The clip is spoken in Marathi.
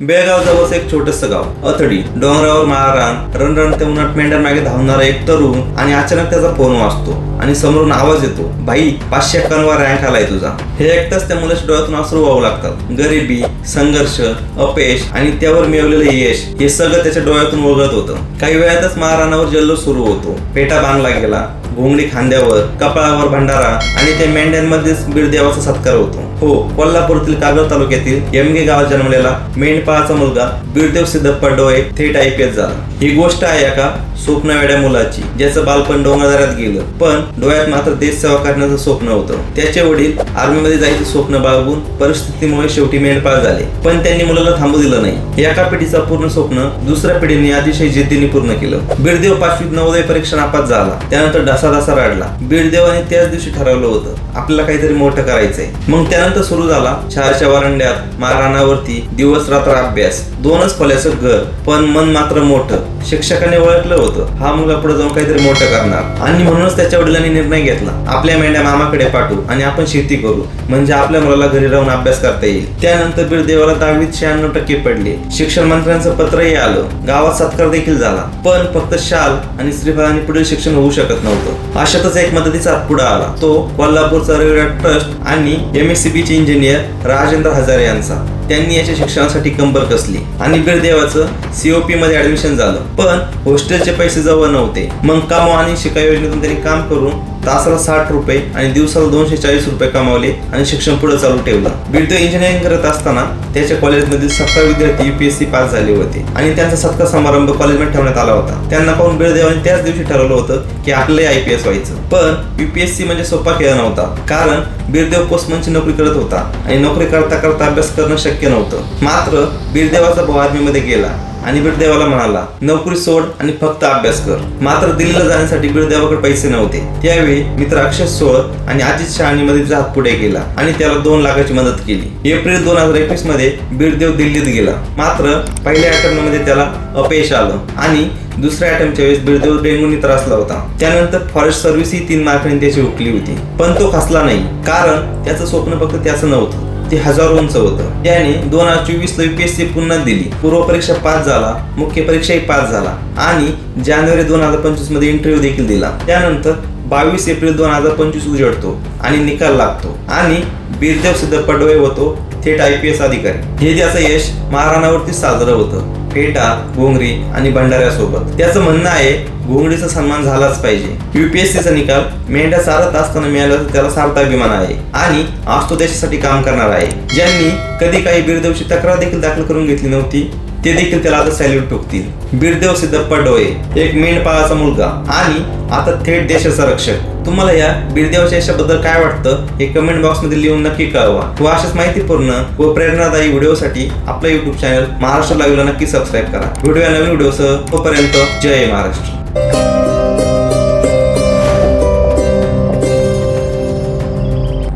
बेळगाव जवळच एक छोटस गाव अथडी. डोंगरावर माळरान रणरण ते उन्हात मेंढ्या मागे धावणारा एक तरुण आणि अचानक त्याचा फोन वाजतो आणि समोरून आवाज येतो भाई पाचशे एक्कावन्न रँक आलाय तुझा. हे ऐकताच त्या मुलाच्या डोळ्यातून असू वाहू लागतात. गरिबी संघर्ष अपयश आणि त्यावर मिळवलेलं यश हे सगळं त्याच्या डोळ्यातून वगळत होतं. काही वेळातच महाराणावर जल्लोष सुरू होतो. पेटा बांधला गेला. घोंगडी खांद्यावर कपाळावर भंडारा आणि त्या मेंढ्यांमध्येच बिरदेवाचा सत्कार होतो. हो कोल्हापूरातील कागद तालुक्यातील एमगे गावात जन्मलेला मेंढपाळाचा मुलगा बिरदेव सिद्धप्पा डोळे थेट आय पी एस झाला. ही गोष्ट आहे एका स्वप्नवेड्या मुलाची ज्याचं बालपण डोंगरदऱ्यात गेलं. पण डोळ्यात मात्र देश सेवा करण्याचं स्वप्न होतं. त्याचे वडील आर्मीमध्ये जायचं स्वप्न बाळगून परिस्थितीमुळे शेवटी मेंढपाळ झाले. पण त्यांनी मुलाला थांबू दिलं नाही. एका पिढीचं पूर्ण स्वप्न दुसऱ्या पिढीने अतिशय जिद्दीने पूर्ण केलं. बिरदेव पाचवीत नवोदय परीक्षा नापास झाला. त्यानंतर ढसा ढसा रडला. बिरदेवाने त्याच दिवशी ठरवलं होतं. आपल्याला काहीतरी मोठं करायचंय. मग त्यानंतर सुरू झाला शहराच्या वरंड्यात महाराणावरती दिवस रात्र अभ्यास. दोनच फल्याचं घर पण मन मात्र मोठं. शिक्षकाने ओळखलं होतं. हा मुलगा पुढे जाऊन काहीतरी मोठं करणार. आणि म्हणूनच त्याच्या वडिलांनी निर्णय घेतला. आपल्या मेंढ्या मामाकडे पाठवू आणि आपण शेती करू. म्हणजे आपल्या मुलाला घरी राहून अभ्यास करता येईल. त्यानंतर बीडदेवाला दहावीत शहाण्णव टक्के पडले. शिक्षण मंत्र्यांचं पत्रही आलं. गावात सत्कार देखील झाला. पण फक्त शाल आणि श्रीफळाने पुढील शिक्षण होऊ शकत नव्हतं. अशातच एक मदतीचा पुढे आला. तो कोल्हापूरचा रविराज ट्रस्ट आणि एम एस सी बीचे इंजिनियर राजेंद्र हजारे यांचा. त्यांनी याच्या शिक्षणासाठी कंबर कसली. आणि बिरदेवाचं सीओपी मध्ये ऍडमिशन झालं. पण हॉस्टेलचे पैसे जवळ नव्हते. मग कामो आणि शिका योजनेतून त्यांनी काम करून तासाला साठ रुपये आणि दिवसाला दोनशे चाळीस रुपये कमावले आणि शिक्षण पुढे चालू ठेवलं. बिरदेव इंजिनिअरिंग करत असताना त्याच्या कॉलेजमधील सतरा विद्यार्थी युपीएससी पास झाले होते आणि त्यांचा सत्कार समारंभ कॉलेजमध्ये ठेवण्यात आला होता. त्यांना पाहून बिरदेवाने त्याच दिवशी ठरवलं होतं की आपल्याला आय पी एस व्हायचं. पण युपीएससी म्हणजे सोपा खेळ नव्हता. कारण बिरदेव म्हणजे पोस्टमनची नोकरी करत होता आणि नोकरी करता करता अभ्यास करणं शक्य नव्हतं. मात्र बिरदेवाचा भाऊ आर्मीमध्ये गेला. आणि बिरदेवाला म्हणाला नोकरी सोड आणि फक्त अभ्यास कर. मात्र दिल्लीला जाण्यासाठी बिरदेवाकडे पैसे नव्हते. त्यावेळी मित्र अक्षय सोळ आणि अजित शहानी मध्ये हात पुढे गेला आणि त्याला दोन लाखाची मदत केली. एप्रिल दोन हजार एकवीसमध्ये बिरदेव दिल्लीत गेला. मात्र पहिल्या अटेम्प्टमध्ये त्याला अपयश आलं आणि दुसऱ्या अटेम्प्टच्या वेळेस बिरदेव डेंगूने त्रासला होता. त्यानंतर फॉरेस्ट सर्व्हिस ही तीन मार्कांनी त्याची हुकली होती. पण तो खसला नाही. कारण त्याचं स्वप्न फक्त त्याचं नव्हतं. ते हजारो होतं. त्याने दोन हजार चोवीस ला युपीएससी पुन्हा दिली. पूर्व परीक्षा पास झाला मुख्य परीक्षाही पास झाला. आणि जानेवारी दोन हजार पंचवीसमध्ये इंटरव्ह्यू देखील दिला. त्यानंतर बावीस एप्रिल दोन हजार पंचवीस उजडतो आणि निकाल लागतो. आणि बिरदेव सिद्ध पडवे होतो थेट आय पी एस अधिकारी. हे त्याचं यश महाराणावरती साजरं होतं. फेटा घोंगरी आणि भंडाऱ्यासोबत. त्याचं म्हणणं आहे घोंगडीचा सन्मान झालाच पाहिजे. युपीएससीचा निकाल मेंढ्या चालत असताना मिळाला तर त्याला सार्थ अभिमान आहे. आणि आज तो देशासाठी काम करणार आहे. ज्यांनी कधी काही बिरदेवची तक्रार देखील दाखल करून घेतली नव्हती ते देखील त्याला आता सॅल्यूट ठोकतील. बिरदेव सिद्धप्पा डोळे एक मेंढपाळाचा मुलगा आणि आता थेट देशाचा रक्षक. तुम्हाला या बिरदेवाच्या यशाबद्दल काय वाटतं हे कमेंट बॉक्समध्ये लिहून नक्की कळवा. व अशाच माहितीपूर्ण व प्रेरणादायी व्हिडिओसाठी आपलं युट्यूब चॅनल महाराष्ट्र लाईव्हला नक्की सबस्क्राईब करा. व्हिडिओ या नवीन व्हिडिओसह तोपर्यंत जय महाराष्ट्र.